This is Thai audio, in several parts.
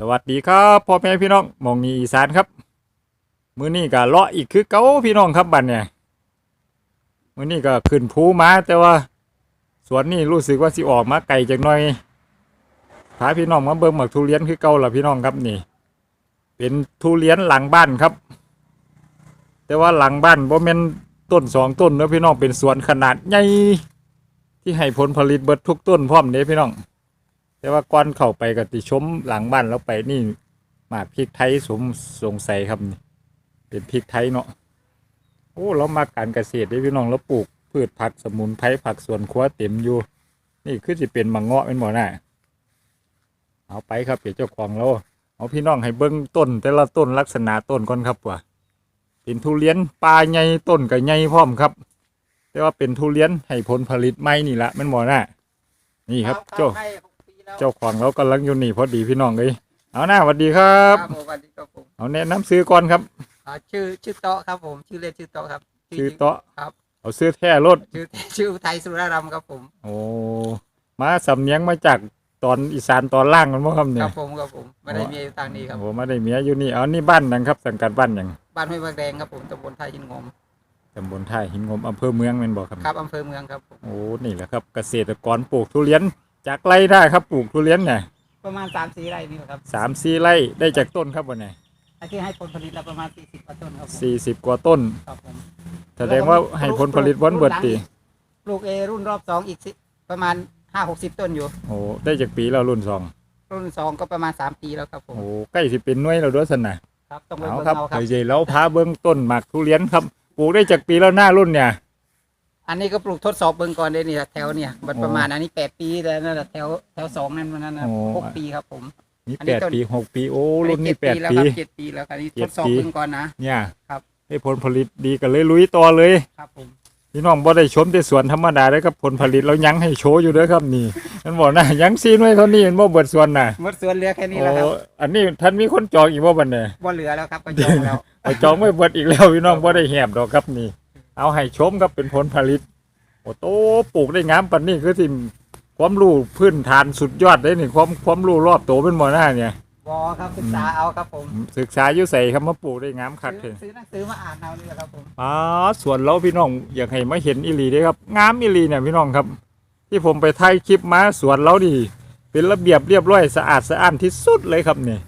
สวัสดีครับพ่อแม่พี่น้องมองนีอีสานครับ มื้อนี้ก็เลาะอีกคือเก่าพี่น้องครับบัดเนี่ยมื้อนี้ก็ขึ้นภูมาแต่ว่า สวนนี่รู้สึกว่าสิออกมาไกลจักหน่อยพาพี่น้องมาเบิ่งหมักทุเรียนคือเก่าละพี่น้องครับนี่ เป็นทุเรียนหลังบ้านครับ แต่ว่าหลังบ้านบ่แม่นต้นสองต้นเนอะพี่น้องเป็นสวนขนาดใหญ่ที่ให้ผลผลิตเบิดทุกต้นพร้อมเด้พี่น้อง แต่ว่าก่อนเข้าไปกติชมหลังบ้านแล้วไปนี่หมากพริกไทยสมสงสัยครับนี่เป็นพริกไทยเนาะโอ้เรามาการเกษตรได้พี่น้องแล้วปลูก พืชผักสมุนไพรผักสวนครัวเต็มอยู่ นี่คือจะเป็นมังเงาะเป็นหมอน่ะเอาไปครับเดี๋ยวเจ้าของเราเอาพี่น้องให้เบิ้งต้น แต่ละต้นลักษณะต้นก่อนครับว่าเป็นทุเรียนปลาใหญ่ต้นก็ใหญ่พร้อมครับ แต่ว่าเป็นทุเรียนให้ผลผลิตไม่นี่ละมันหมอน่ะนี่ครับ เจ้า เจ้าของเรากำลังอยู่นี่พอดีพี่น้องเลยเอาหน้าสวัสดีครับ ผมสวัสดีครับผมเอาแนะนำซื้อก่อนครับ อ่าชื่อชื่อโต๊ะครับผม ชื่อเล่นชื่อโต๊ะครับชื่อจริงเตาะครับ เอาซื้อแท้รถชื่อชื่อไทยสุรารำครับผม โอ้มาสำเนียงมาจากตอนอีสานตอนล่างกันมั้งครับคเนี่รัยบผมครับผมไม่ได้มีอยู่ทางนี้ครับโอ้ไม่ได้เมียอยู่นี่เอานี่บ้านนังครับ สังกัดบ้านอย่างบ้านห้วยบางแดงครับผมตำบลไทยหินงมตำบลท่าหินงมอำเภอเมืองแม่นบอกครับ ครับอำเภอเมืองครับผมโอ้นี่แหละครับ เกษตรกรปลูกทุเรียน จากไร่ได้ครับปลูกทุเรียนเนี่ยประมาณสามสี่ไร่นี่แหละครับสามสี่ไร่ได้จากต้นครับวันนี้ไอ้ที่ให้ผลผลิตเราประมาณสี่สิบกว่าต้นครับผมสี่สิบกว่าต้น ครับผมแสดงว่าให้ผลผลิตวันเบิดตีปลูกเอรุ่นรอบสองอีกสิประมาณห้าหกสิบต้นอยู่ โอ้ได้จากปีแล้วรุ่นสองรุ่นสองก็ประมาณสามปีแล้วครับผมโอ้ใกล้สิเป็นหน่วยแล้วด้วยสนะครับต้องไปเอาเบิ่งครับเอาครับ เคยๆแล้วพาเบิ้งต้นหมากทุเรียนครับปลูกได้จากปีแล้วหน้ารุ่นเนี่ย อันนี้ก็ปลูกทดสอบเบิ่งก่อนเลยนี่แถวเนี่ยมันโอ้ประมาณอันนี้แปดปีแต่นั่นแหละแถวแถวสองนั่นมันนั่นนะโอ้ หกปีครับผม นี่อันนี้แปดต้น ปีหกปีโอ้รุ่นนี้แปดแล้วปี ครับเจ็ดปีแล้วครับอันนี้เจ็ทดดสอบปี เบิ่งก่อนนะ เนี่ยครับได้ผลผลิตดีกันเลยลุยต่อเลย ครับผมพี่น้องบ่ได้ชมแต่สวนธรรมดาเลยครับผลผลิตเรายังให้โชว์อยู่เด้อครับนี่ มันบอกนะยังซีนไว้เท่านี้มันบ่เบิดส่วนน่ะหมดสวนเหลือแค่นี้โอ้แล้วครับอันนี้ท่านมีคนจองอีกบ่บัดเนี่ยบ่เหลือแล้วครับก็จองแล้ว เอาจองไว้เบิดอีกแล้วพี่น้องบ่ได้แหบดอกครับนี่ เอาให้ชมครับเป็นผลผลิต โอ้โตปลูกได้งามปานนี้คือสิความรู้พื้นฐานสุดยอดเลยนี่ความความรู้รอบโตเป็นหมอหน้าเนี่ยบอครับศึกษาเอาครับผมศึกษาอยู่ใส่ครับมาปลูกได้งามคักซื้เถออะซื้อหนังสือมาอ่านเอานี่แหละครับผมอ๋อส่วนเราพี่น้องอยากให้มาเห็นอีหลีเด้ครับงามอีหลีเนี่ยพี่น้องครับ ที่ผมไปถ่ายคลิปมาสวนเราดิเป็นระเบียบเรียบร้อยสะอาดสะอ้านที่สุดเลยครับนี่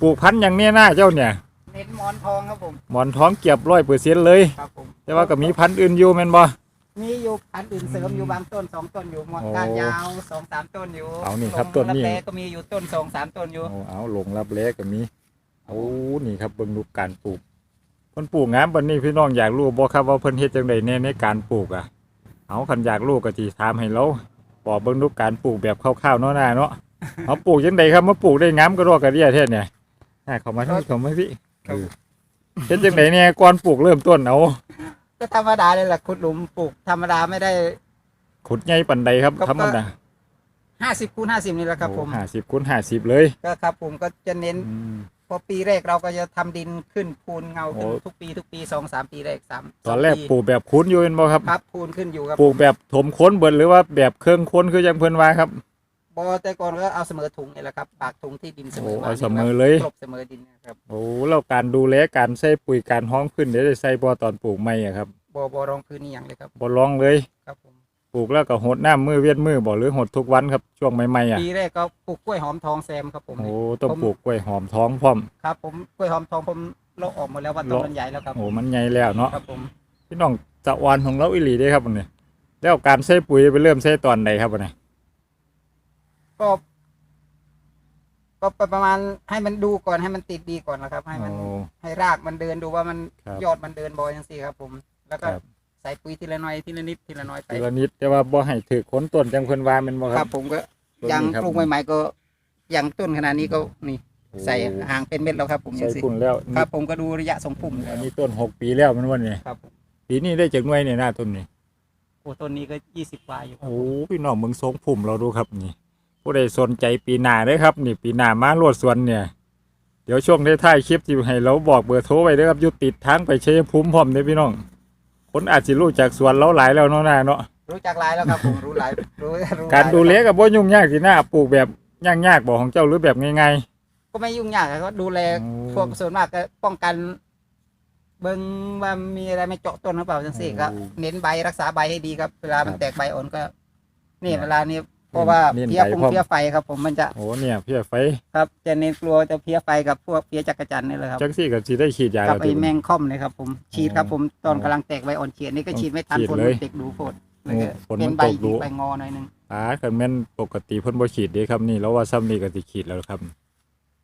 ปลูกพันธุ์อย่างเนี้ยหน้าเจ้าเนี่ย เน้นหมอนทองครับผม หมอนท้องเกียบร้อยเปอร์เซ็นต์เลย ครับผมแต่ว่าก็มีพันธุ์อื่นอยู่แม่นบ่ มีอยู่พันธุ์อื่นเสริมอยู่บางต้นสองต้นอยู่หมอนโอ้ก้านยาวสองสามต้นอยู่เอานี่ครับต้นนี่ลงรับแลก็มีอยู่ต้นสองสามต้นอยู่ เอาเอาลงรับแลก็มีโอ้นี่ครับเบิ่งดูการปลูกเพิ่นปลูกงามปานนี้พี่น้องอยากรู้บ่ครับว่าเพิ่นเฮ็ดจังไดแน่ในการปลูกอะ เอาคันอยากรู้ก็สิถามให้เราบอกเบิ่งดูการปลูกแบบคร่าวๆเนาะนาเนาะ เอาปลูกจังไดครับมาปลูกได้งามก็รอกกระเดียแท้เนี่ยอ่าเข้ามาที่เข้ามาพี่ เออเฮ็ดจังไดเนี่ยก่อนปลูกเริ่มต้นเอาก็ธรรมดาเลยแหละขุดหลุมปลูกธรรมดาไม่ได้ ขุดใหญ่ปานใดครับครับ ธรรมดาห้าสิบคูณห้าสิบนี่แหละครับผมห้าสิบคูณห้าสิบเลยก็ครับผมก็จะเน้น อืม พอปีแรกเราก็จะทำดินขึ้นพูนเงาขึ้นโอ้ ทุกปีทุกปีสองสามปีแรกสามตอนแรกสงปีปลูกแบบคุ้นอยู่เป็นบ่ครับ ครับพูนขึ้นอยู่ครับปลูกแบบถมค้นเบิดหรือว่าแบบเครื่องค้นคือยังเพิ่นว่าครับ บอแต่ก่อนก็เอาเสมอถุงนี่แหละครับ ปากถุงที่ดินเสมอโอ้มาเอาเสมอเลย กลบเสมอดินนะครับโอ้แล้วการดูแลการใส่ปุ๋ยการห้องขึ้นเดี๋ยวได้ใส่บ่ตอนปลูกใหม่อะครับบอบอรองพื้นนี่อย่างเลยครับบ่ลองเลย ครับผมปลูกแล้วก็หดน้ำมือเวียนมือบ่หรือหดทุกวันครับช่วงใหม่ๆอะปีแรกก็ปลูกกล้วยหอมทองแซมครับผมโอ้ต้องปลูกกล้วยหอมท้องพร้อม ครับผมกล้วยหอมทองผมเลาะออกหมดแล้วว่าต้นมันใหญ่แล้วครับโอ้มันใหญ่แล้วเนาะครับผมพี่น้องตะวันของเราอีหลีเด้ครับวันนี้แล้วการใส่ปุ๋ยไปเริ่มใส่ตอนใดครับวันนี้ ก็ ก็ประมาณให้มันดูก่อนให้มันติดดีก่อนนะครับ ให้มันโอ้ให้รากมันเดินดูว่ามันครับยอดมันเดินบอยยังสี่ครับ ผม แล้วก็ครับ ใส่ปุ๋ยทีละน้อยทีละนิดทีละน้อยไปทีละนิดแต่ว่าบ่ให้ถือค้นต้นจังเพิ่นว่าแม่นบ่คครัรับบ ผมก็ต้นยังนี้ครับ ปลูกใหม่ๆก็ยังต้นขนาดนี้ก็นี่ ใส่ห่างเป็นเม็ดแล้วครับ ผมยัใส่งสิพุ่นแล้วครับ ผมก็ดูระยะทรงพุ่มอันนี้ต้นหกปีแล้วมันวันนี้ครับผมปีนี้ได้จากหน่วยเนี่ยหน้าต้นนี้โอ้ต้นนี้ก็ยี่สิบกว่าอยู่ครับโอ้พี่น้องเมืองทรงพุ่มเราดูครับนี่ ผู้ใดสนใจปีหน้าเด้อครับ นี่ปีหน้ามาลวดสวนเนี่ย เดี๋ยวช่วงท้ายคลิปที่ให้เราบอกเบอร์โทรไว้เด้อครับอยู่ติดทางไปชัยภูมิพร้อมเด้อพี่น้อง คนอาจสิรู้จากสวนเราหลายแล้วเนาะนาเนาะรู้จักหลายแล้วครับผมรู้หลายรู้รู้หลยการดูแลกับบ่ยุ่งยากสิหน้าปลูกแบบยากๆบอกของเจ้าหรือแบบง่ายก็ไม่ยุ่งยากก็ดูแลพวกส่วนมากก็ป้องกัน เบิ่งว่ามีอะไรไม่เจาะต้นหรือเปล่าจังซี่ก็เน้นใบรักษาใบให้ดีครับ เวลามันแตกใบอ่อนก็ นี่เวลานี้ เพราะว่าเน้นเพี้ยใบปงพร้อม เพี้ยไฟครับผมมันจะโอ้เนี่ยเพี้ยไฟครับจะเน้นกลัวจะเพี้ยไฟกับพวกเพี้ยจักรจันทร์นี่เลยครับจังซี่ก็สิได้ฉีดยากับแล้วไอ้ติแมงค่อมเลยครับผมฉีดครับผมตอนอ๋อกำลังแตกใบอ่อนเฉียดนี่ก็ฉีดไม่ทันฉีดฝนเลมัยนเตกดูโพดโอ้เลยก็ฝนเป็มันนใบตกดู ใบงอหน่อยหนึงอ่าคันแม่นปกติเพิ่นบ่ฉีดเด้ครับนี่แล้วว่าซ้ำนี่ก็สิฉีดแล้วครับ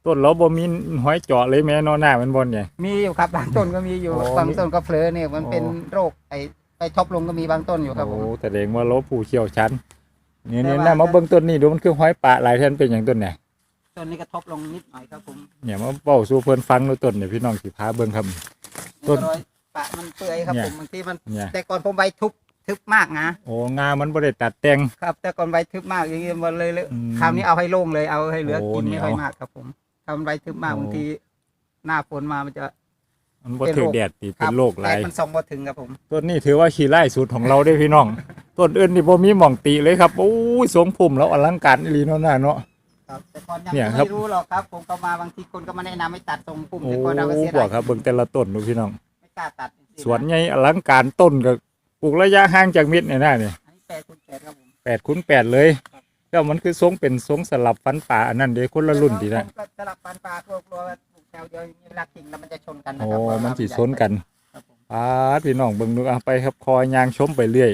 ต้นเราบ่มีห้อยเจาะเลยแม่นอหน้ามันบ่เนี่ย มีอยู่ครับบางต้นก็มีอยู่อ๋อบางต้นก็เผลอเนี่ยมันเป็นอ๋อโรคไอ้ไอ้ท็อปลงก็มีบางต้นอยู่ครับผมโอ้แสดงว่าเราผู้เชี่ยวชาญ นี่แต่นี่ว่าน่ามาเบิ่งต้นนี้ดูมันคือห้อยปะหลายแทนเป็นอย่างต้นเนี่ยต้นนี้ก็ท็อปลงนิดหน่อยครับผมเนี่ยมาเว้าสู่เพิ่นฟังดูต้นเนี่ยพี่น้องสิพาเบิ่งครับนี่ต้ก็นรอยปะมันเปื่อยครับเนี่ยผมบางทีมันเนี่ยแต่ก่อนผมใบทุบทึบมากนะโอ้งามันบ่ได้ตัดแต่งครับ แต่ก่อนใบทึบมากอย่างเงี้ยมันเลยเลยอืมคราวนี้เอาให้โล่งเลยเอาให้เหลือโอ้กินนี่ไม่ค่อยเอามากครับผมทำใบทึบมากโอ้บางที หน้าฝนมามันจะ มันบ่เป็นถึโรงคแดดติคเป็นบโรคหแดลาดยมันส่องมาถึงครับผม ต้นนี้ถือว่าขี้ไล่สุดของเราเด้พี่น้อง ต้นอื่นนี่บ่มีหม่องติเลยครับโอ้ยสวมพุ่มแล้วอลังการอีหลีเนาะน่าเนาะ ครับแต่ก่อนยังเนี่ยครับ ไม่รู้หรอกครับ ผมก็มาบางทีคนก็มาแนะนำให้ตัดทรงพุ่มโอ้แต่ก่อนเราก็เสียบอดากยครับเบิ่งแต่ละต้นดูพี่น้อง ไม่กล้าตัดจริงๆะสวนใหญ่อลังการต้นก็ปลูกระยะห่างจากมิตรเนี่ยนะนี่อันนี้แปดคูณแปดครับผมแปดคูณแปดเลยแล้วมันคือทรงเป็นทรงสลับฟันป่าอันนั้นเด้คนละรุ่นดีนะ ผมก็สลับปันปลากลัวกลัวว่าปลูกแถ วเดียวอย่างนี้เวลากิ่งแล้วมันจะชนกันนะโอ้ครับเพราะว่ามันสิใหญ่ชนกันครับผมปาดพี่น้องเบิ่งดูอะไปครับคอยยางชมไปเรื่อย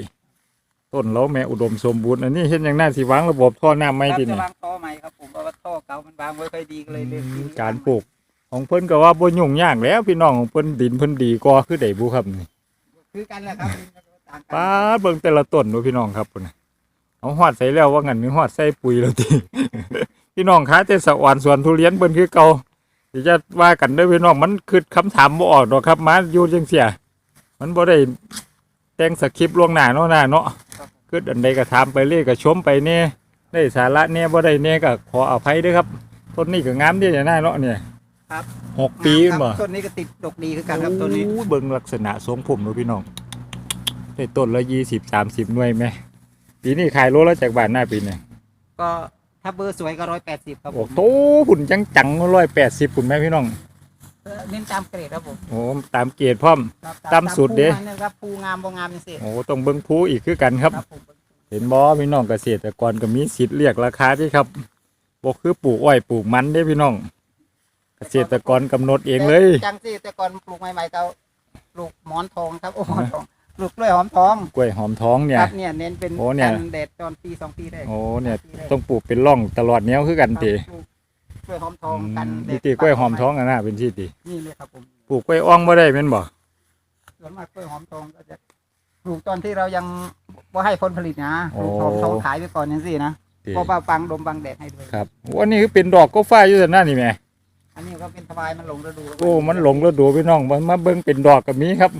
ต้นเราแม่อุดมสมบูรณ์อันนี้เห็นอย่างน่าสิวางระบบท่อน้ำไม่ครับดีจะนี่วางท่อใหม่ครับผมเพราะว่าท่อเก่ามันวางไว้ค่อยดีก็เลยเลือกที่การปลูกของเพิ่นก็ว่าบ่ยุ่งยากแล้ว พี่น้องของเพิ่นดินเพิ่นดีกว่าคือได้บุครับนี่คือกันแหละครับต่างกันปาดเบิ่งแต่ละต้นดูพี่น้องครับพุ่นน่ะเอาฮอดใส่แล้วว่างั้นมีฮอดใส่ปุ๋ยแล้วติ พี่น้องคะแต่สะอ่อนสวนทุเรียนเบิ่นคือเก่าสิ จะว่ากันเด้อพี่น้องมันคือคำถามบ่ออกดอกครับมาอยู่จังเสีย มันบ่ได้แต่งสคริปต์ล่วงหน้าเนาะหน้าเนาะครับคืออันใดก็ถามไปเรื่อยก็ชมไปแน่ได้สาระแน่บ่ได้แน่ก็ขออภัยด้วยครับต้นนี้ก็งามดีนะเนาะเนี่ยครับหกปีครับบ่ต้นนี้ก็ติดดกดีคือกันครับต้นนี้โอ้ยเบิ่งลักษณะทรงผมดูพี่น้องได้ต้นละยี่สิบสามสิบหน่วยไหมปีนี้ขายโลละจากบาทหน้าปีเนี่ยก็ ถ้าเบอร์สวยก็ร้อยแปดสิบครับผโอ้มโหหุ่นจังจังร้อยแปดสิบคุณแม่พี่น้องเออเน้นตามเกรดครับผมโอ้ตามเกรดพร้อม ครับตามสูตรเด้ ภูมันนะครับภูงามบ่งามนี่สิโอ้ต้องเบิ่งผู้อีกคือกันครับ ครับผมเห็นบ่พี่น้องเกษตรกรก็มีสิทธิ์เรียกราคาที่ครับบ่คือปลูกอ้อยปลูกมันเด้พี่น้อง เกษตรกรกำหนดเองเลยจังสิแต่ก่อนปลูกใหม่ๆก็ปลูกหมอนทองครับโอ้หมอนทอง ปลูกกล้วยหอมทองกล้วยหอมท้องเนี่ยครับเนี่ยเน้นเป็นโอ้เนี่ย กันแดดตอนปีสองปีแรกโอ้เนี่ยปีแรกต้องปลูกเป็นร่องตลอดแนวคือกันครับติปลูกกล้วยหอมทองกันแดนี่ดติกล้วยหอมท้องอะนะเป็นที่ตินี่เลยครับผมปลูกกล้วยอ่องบ่ได้แม่นบ่ส่วนมากกล้วยหอมทองก็จะปลูกตอนที่เรายังว่าให้ผลผลิตนะปโอ้ลูกหอมทองขายไปก่อนอย่างสินะติเพราะว่าบังลมบังแดดให้ด้วยครับวันนี้คือเป็นดอกก็ฟ้าอยู่แต่หน้านี่แหม่อันนี้ก็เป็นทวายมันหลงฤดูโอ้มันหลงแล้วดูพี่น้องมันมาเบิ่งเป็นดอกกับมีครับ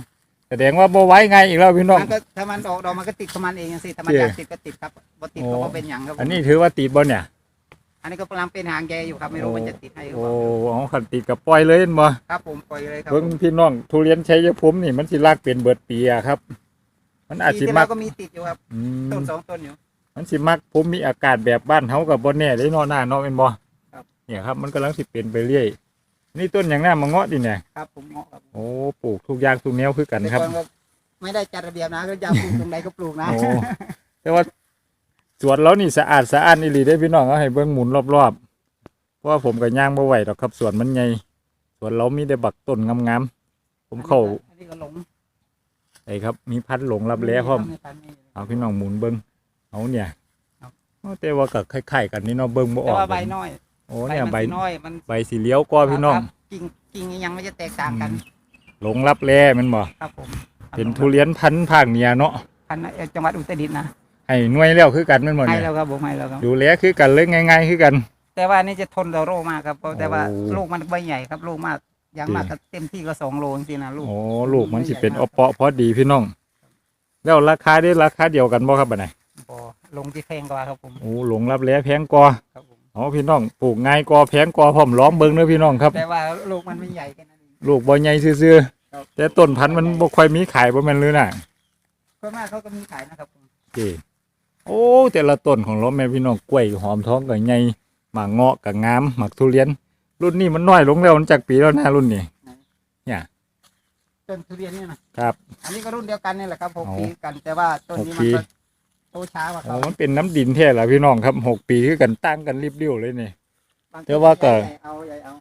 แสดงว่าบ่ไว้ไงอีกแล้วพี่น้อง มันก็ถ้ามันออกดอกมันก็ติดของมันเองอย่างสิถ้ามันเจ๊อยากติดก็ติดครับบ่ติดโอ้ก็บ่เป็นอย่างครับผมอันนี้ถือว่าติดบ่เนี่ย อันนี้ก็กำลังเป็นหางแกอยู่ครับไม่รู้โอ้มันจะติดให้หรือโอ้เปล่าเอาคันติดกับปล่อยเลยเห็นบ่ครับผมปล่อยเลยครับเบิ่งพี่น้องทุเรียนชัยภูมินี่มันสิลากเป็นเบิดปีอะครับ มันอาจปีสิที่มัแล้กวก็มีติดอยู่ครับอืมต้นสองต้นอยู่ มันสิมักภูมิอากาศแบบบ้านเฮากับบ่แน่เลยเนาะหน้าเนาะแม่นบ่ครับ เนี่ยครับ มันกำลังสิเป็นไปเรื่อย นี่ต้นอย่างหน้ามาเงาะดิเนี่ยครับผมเหมาะครับโอ้ปลูกทุกอย่างทุกแนวคือกันแต่ครับก่อนก็ไม่ได้จัดระเบียบนะก็อยากปลูกตรงไหนก็ปลูกนะ โอ้แต่ว่าสวนเรานี่สะอาดสะอ้านอีหลีได้อพี่น้องเอาให้เบิ่งหมุนรอบๆเพราะว่าผมก็ย่างบ่ไหวดอกครับสวนมันใหญ่สวนเรามีแต่บักต้นงามๆผมเข้าอันนี้ก็หลงไอ้ครับ มีพันหลงรับแล้พร้อมไม่ทันไม่ทัน เอาพี่น้องหมุนเบิ่งเอาเนี่ยครับโอ้แต่ว่าก็คล้ายๆกันนี่เนาะเบิ่งบ่อแต่อกว่าใบน้อย โอ้เนี่ยใบ มัน้อยมันใบสีเหลี้ยวกว่าพี่น้อง ครับกิ่งกิ่งยังไม่จะแตกต่างกันหลงรับแล้แมันบ่ครับผมเป็นทุเรียนพันธุ์ภาคเหนือเนาะพันธุ์จังหวัดอุตรดิตถ์นะให้หน่วยแล้วคือกันแม่นบ่ให้เนี่ยแล้วครับผมให้แล้วครับ ดูแลคือกันเลยง่าย ๆ คือกัน แต่ว่านี่จะทนต่อโรคมากครับเพราะแต่ว่าโอ้ลูกมันใบใหญ่ครับลูกมากอย่างดีมากก็เต็มที่ก็สองโลจริงๆนะลูก โอ้ลูกมันสิเป็นอปเปาะพอดีพี่น้อง แล้วราคาได้ราคาเดียวกันบ่ครับบัดนี้พอลงที่แพงกว่าครับผมโอ้หลงรับแล้แพงกว่าครับผม อ๋อพี่น้องปลูกง่ายกว่าแพงกว่าพร้อมล้อมเบิ่งเด้อพี่น้องครับ แต่ว่าลูกมันไม่ใหญ่แค่นั้นเองลูกบ่ใหญ่ซื่อครับๆแต่ต้นพันธุ์มันบ่ค่อยมีขายบ่แม่นหรือน่ะส่วนมากเขาก็มีขายนะครับผมโอเคโอ้แต่ละต้นของเราแม่พี่น้องกล้วยหอมท้องก็ใหญ่หมากเงาะก็งามหมากทุเรียน รุ่นนี้มันน้อยลงแล้วมันจากปีแล้วนะรุ่นนี้ต้นทุเรียนเนี่ยนะครับ อันนี้ก็รุ่นเดียวกันนี่แหละครับหกอ๋อปีกันแต่ว่าต้นนี้หกมันปีก็โตช้ากว่าโอ้เขามันเป็นน้ำดินแท้ละพี่น้องครับหกปีคือกันตั้งกันรีบเรียวเลยนี่บงแต่ว่าก็ ใหญ่เอาใหญ่เอา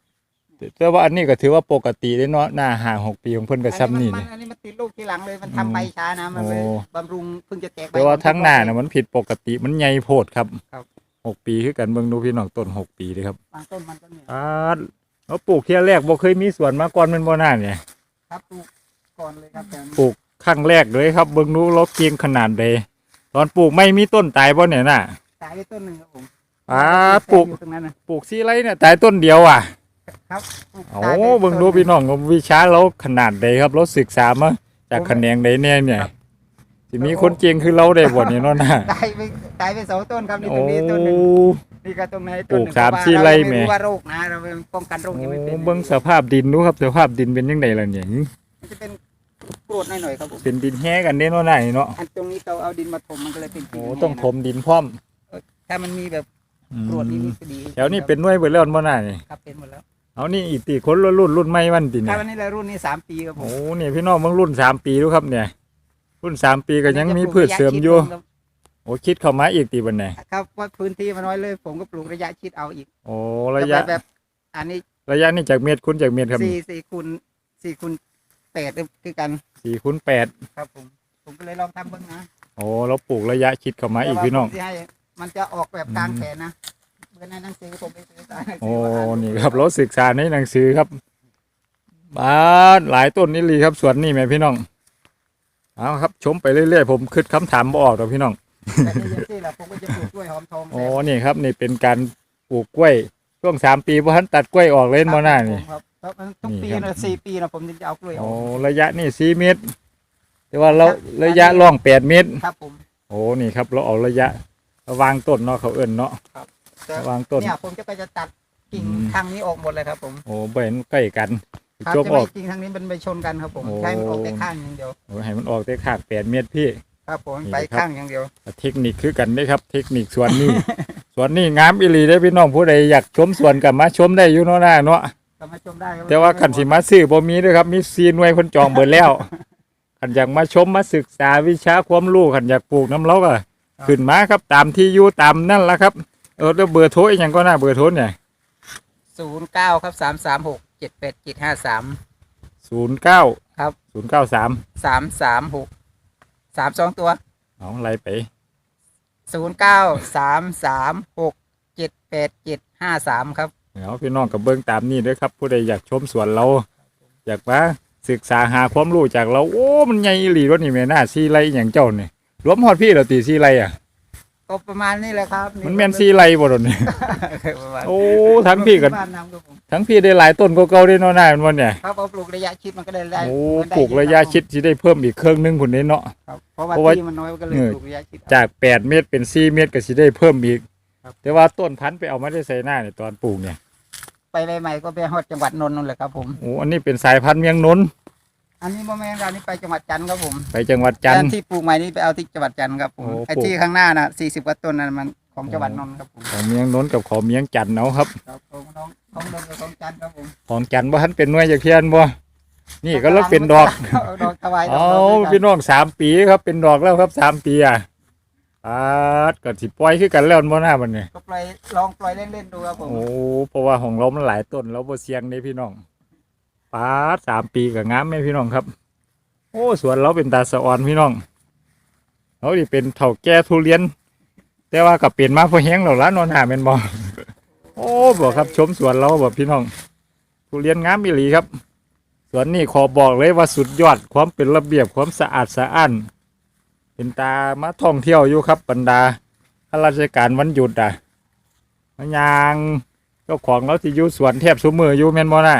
แต่ว่าอันนี้ก็ถือว่าปกติเลยเนาะหน้าห่างหกปีของเพิ่นก็ซ้ำนี่อันี่มัอันนี้มันติดลูกทีหลังเลยมันอืมทำใบช้านะมันเลยโอ้ บำรุงเพิ่งจะแตกใบ แต่ว่าทั้งหน้าผมคิน่ะดมันผิดปกติมันใหญ่โพดครับครับ หกปีคือกันเบิ่งดูพี่น้องต้นหกปีเลยครับบางต้นมันก็เนี่ยอ่าแล้วปลูกเที่ยแรกบ่เคยมีสวนมาก่อนแมันบ่น่าเนี่ย ครับปลูกก่อนเลยครับแต่ปลูกครั้งแรกเลยครับเบิ่งดูเราเก่งขนาดใด ตอนปลูกไม่มีต้นตายบ่เนี่ยน่ะตายไปต้นหนึ่งครับผมอ่าปลูกอยู่ตรงนั้นนะปลูกซีไรเนี่ยตายต้นเดียวอะครับปลูกโอ้ตายไปเบิ่งดูต้นหนึ่พี่น้องว่าวิชาเราขนาดใดครับเราศึกษามาจากแขนงใดแน่เนี่ยครับสิมีคนเก่งคือเราได้บ่เนี่ยเนาะน่ะตายไปตายไปสองต้นครับนี่ตรโอ้งนี้ต้นหนึ่งนี่ก็ตรงไหนต้นหนึ่งปลูกสามเพระว่สี่ไร่เาแหมไม่รู้ว่าโรคนะเราป้องกันโรคยังไม่เป็นโอ้เบิ่งสภาพดินดูครับสภาพดินเป็นยังไงล่ะเนี่ย มันจะเป็น กรวดหน่อยๆครับผมเป็นดินแห้กันเด้เนาะน่ะเนาะอันตรงนี้เขาเอาดินมาถมมันก็เลยเป็นโอ้ดินต้องแห้ถมดินพร้อมถ้ามันมีแบบอืกรวดนิมดๆก็ดีแถวนี้เป็นหน่วยเบิดแล้วบ่น่ะนี่ครับเป็นหมดแล้วเอานี่อีกตีคนรุ่นรุ่นรุ่นใหม่วันติคเนี่รับยอันนี้แหละรุ่นนี้สามปีครับผมโอ้นี่พี่น้องเบิ่งรุ่นสามปีดูครับเนี่ย รุ่นสามปีก็ยังมีพืชเสริมอยู่โอ้คิดเข้ามาอีกตีบันไหนครับว่าพื้นที่มันน้อยเลย ผมก็ปลูกระยะชิดเอาอีก โอ้ระยะแบบ อันนี้ ระยะนี่จากเมตรคูณจากเมตรครับสี่สี่คูณสี่คูณ แปดคือกันสี่คูณแปดครับผมผมก็เลยลองทำเบ้างนะโอ้เราปลูกระยะชิดเข้ามาอีกแต่ว่พี่น้องผมสิให้มันจะออกแบบกลางอืมแขนนะเหมือนในหนังสือผมไปซื้อตามหนังสืโอ้ มาอ่านนี่ครับเราศึกษาในหนังสือครับบ้านหลายต้นนี่ลีครับสวนนี่แม่พี่น้อง เอาครับ ชมไปเรื่อยๆ ผมคิดคำถามบ่ออกหรอกพี่น้อง แต่ในยังซี่แหละผมก็จะปลูกกล้วยหอมทองโอ้นี่ครับ นี่เป็นการปลูกกล้วย ช่วงสามปีพอทันตัดกล้วยออกเล่นบ่หน้านี่ ครับ ครับทุกนี่ปีครับนะสี่ปีนะผมถึงจะเอากล้วยอโอ้อกระยะนี่สี่เมตร แต่ว่าเราครับระยะล่องแปดเมตร ครับผม โอ้นี่ครับ เราเอาระยะวางต้นเนาะเขาเอิ้นเนาะแต่ วางต้น เนี่ยผมจะไปจะตัดกิ่งอืม ทางนี้ออกหมดเลยครับผมโอ้เบนใกล้กันครับจบจะอไม่อก กิ่งทางนี้มันไปชนกันครับผมโอ้ ใช้มันออกแต่ข้างอย่างเดียวโอ้ให้มันออกได้ขากแปดเมตรพี่ ครับผมนี่ไปครับข้างอย่างเดียวเทคนิคคือกันเด้ครับ เทคนิคสวนนี่ สวนนี่งามอีหลีได้อพี่น้องผู้ใดอยากชมสวนกับมาชมได้อยู่เนาะหน้าเนาะ ก็มาชมได้ครับแต่ว่าขันสิมาซื้อบ่มีเด้วยครับ มีซีหน่วยคนจองเบิดแล้ว ขันอยากมาชมมาศึกษาวิชาความรู้ขันอยากปลูกน้ำเล้าก็ขึ้นมาครับ ตามที่อยู่ตามนั่นละครับ เออแล้วเบอร์โทรอีกอย่างก็น่าเบอร์โทรเนี่ยศูนย์เก้าครับสามสามหกเจ็ดแปดเจ็ดห้าสามศูนย์เก้าครับศูนย์เก้าสามสามสามหกสามสองตัวเอาไล่ไปศูนย์เก้าสามสามหกเจ็ดแปดเจ็ดห้าสามครับ เอาพี่น้องกับเบิ้งตามนี่เด้วยครับ ผู้ใดอยากชมสวนเรา อยากมาศึกษาหาความรู้จากเรา โอ้ มันใหญ่อีหลีรถนี่แม่น่าซีไรอหย่างเจ้าเนี่ยรวมฮอดพี่เราตีซีไรอะก็ประมาณนี้แหละครับมันแม่นซีไรบ่รถเนี่ยประมาณโอ้ทั้งพี่กันบ้านน้ำครับผมทั้งพี่ได้หลายต้นก็เก่าได้เนาะหน้ามันวันเนี่ยครับเอาปลูกระยะชิดมันก็ได้ได้โอ้มันได้ปลูกระยะชิดสิได้เพิ่มอีกเครื่องหนึงผุนนี้เนาะครับเพราะว่าเพราะว่าที่มันน้อยก็เลยเออปลูกระยะชิดจากแปดเมตรเป็นสี่เมตรก็สิได้เพิ่มอีกครับแต่ว่าต้นพันธุ์ไปเอามาได้ใส่หน้าเนี่ยตอนปลูกเนี่ย ไปใหม่ๆก็ไปฮอดจังหวัดนนท์นั่นแหละครับผม โอ้อันนี้เป็นสายพันธุ์เมียงนนท์อันนี้โมเมนต์เรานี่ไปจังหวัดจันทร์ครับผมไปจังหวัดจันทแต่ร์ที่ปลูกใหม่นี่ไปเอาที่จังหวัดจันทร์ครับผม โอ้ไอ้ปลูกที่ข้างหน้าน่ะสี่สิบกว่าต้นนั่นมันของจังหวัดนนท์ครับผม ของเมียงนนท์กับของเมียงจันทร์เนาะครับ ครับของน้องของนนท์กับของจันทร์ครับผมของจันทร์บ่ทันเป็นหน่วยจากเทียนบ่นี่ก็เริ่มเป็นดอก เอาดอกถวายดอกเอาดอกด้วยกัน พี่น้องสามปีครับเป็นดอกแล้วครับสามปีอะ อาดก็สิปล่อยคือกันแล้วบ่หน้ามันเนี่ยก็ปล่อยลองปล่อยเล่นๆดูครับผมโอ้เพราะว่าของเรามันหลายต้นเราบ่เสี่ยงเด้พี่น้องปาดสามปีก็งามแม่พี่น้องครับ โอ้สวนเราเป็นตาสะออนพี่น้องเราดิเป็นเถ่าแก่ทุเรียน แต่ว่าก็เปลี่ยนมาพอแห้งแล้วล่ะนอนหาแม่นบ่โอ้บอกครับชมสวนเราบอกพี่น้องทุเรียนงามอีหลีครับ สวนนี้ขอบอกเลยว่าสุดยอดความเป็นระเบียบความสะอาดสะอ้าน เป็นตามาท่องเที่ยวอยู่ครับบรรดาข้าราชการวันหยุดอะมายางเจ้าของเราที่อยู่สวนแทบสุมืออยู่แม่นบ่น่ะ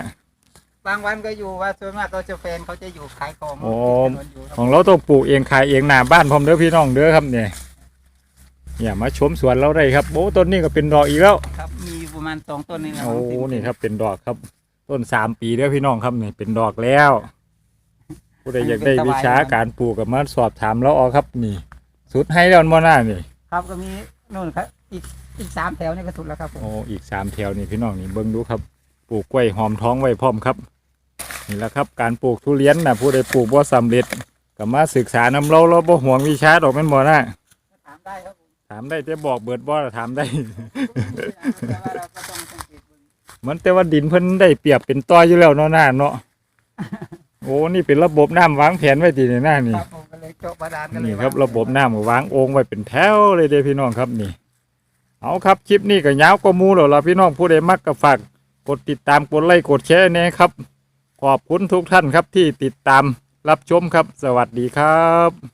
บางวันก็อยู่ว่าส่วนมากก็จะแฟนเขาจะอยู่ขายของโอ้ติดถนนอยู่ครับของเราต้องปลูกเองขายเองหน้าบ้านพร้อมเด้อพี่น้องเด้อครับเนี่ยเนี่ยมาชมสวนเราได้ครับโอ้ต้นนี้ก็เป็นดอกอีกแล้วครับมีอยู่ประมาณสองต้นนี่นะโอ้ที่นี่ครับเป็นดอกครับ ต้นสามปีแล้วพี่น้องครับนี่เป็นดอกแล้ว ผู้ใดอยากได้วิชาการปลูกกับมาสอบถามเราเอาครับนี่สุดให้แล้วมอหน้านี่ครับก็มีนู่นครับ อีกอีกสามแถวนี่ก็สุดแล้วครับผมโอ้อีกสามแถวนี่พี่น้องนี่เบิ้งดูครับปลูกกล้วยหอมท้องไว้พร้อมครับ นี่แหละครับการปลูกทุเรียนนะผู้ใดปลูกบ่สำเร็จก็มาศึกษานำเราเราบ่ห่วงวิชาดอกแม่นบ่นะถามได้ครับผมถามได้แต่บอกเบิดบ่ล่ะถามได้แต่ว่าเราก็ต้องสังเกตเบิ่งเหมือนแต่ว่าดินเพิ่นได้เปรียบเป็นต้อยอยู่แล้วเนาะหน้าเนาะ โอ้นี่เป็นระบบน้ำวางแผนไว้ดีในหน้านี่ครับผมก็เลยเจาะบาดาลกันเลยนี่ครับว่าระบบน้ำก็วางโองไว้เป็นแถวเลยเด้อพี่น้องครับนี่ เอาครับคลิปนี้ก็ยาวกว่าหมูแล้วล่ะพี่น้องผู้ใดมักก็ฝากกดติดตามกดไลค์กดแชร์แน่ครับ ขอบคุณทุกท่านครับที่ติดตามรับชมครับ สวัสดีครับ